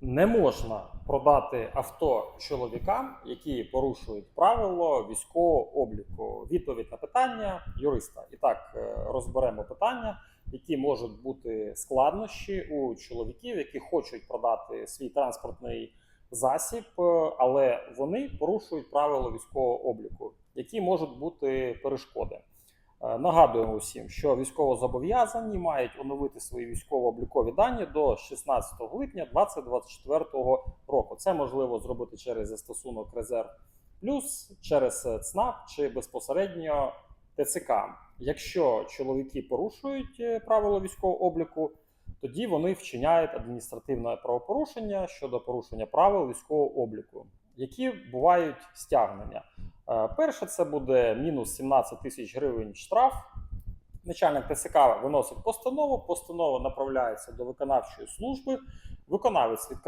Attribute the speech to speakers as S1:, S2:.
S1: Не можна продати авто чоловікам, які порушують правило військового обліку. Відповідь на питання юриста. І так е, розберемо питання, які можуть бути складнощі у чоловіків, які хочуть продати свій транспортний засіб, е, але вони порушують правила військового обліку, які можуть бути перешкоди. Е, Нагадуємо усім, що військовозобов'язані мають оновити свої військово-облікові дані до 16 липня 2024 року. Це можливо зробити через застосунок Резерв Плюс, через е, ЦНАП чи безпосередньо ТЦК. Якщо чоловіки порушують е, правила військового обліку, тоді вони вчиняють адміністративне правопорушення щодо порушення правил військового обліку, які бувають стягнення. Е, Перше, це буде мінус 17 тисяч гривень штраф. Начальник ТСК виносить постанову. Постанова направляється до виконавчої служби. Виконавець відкриває.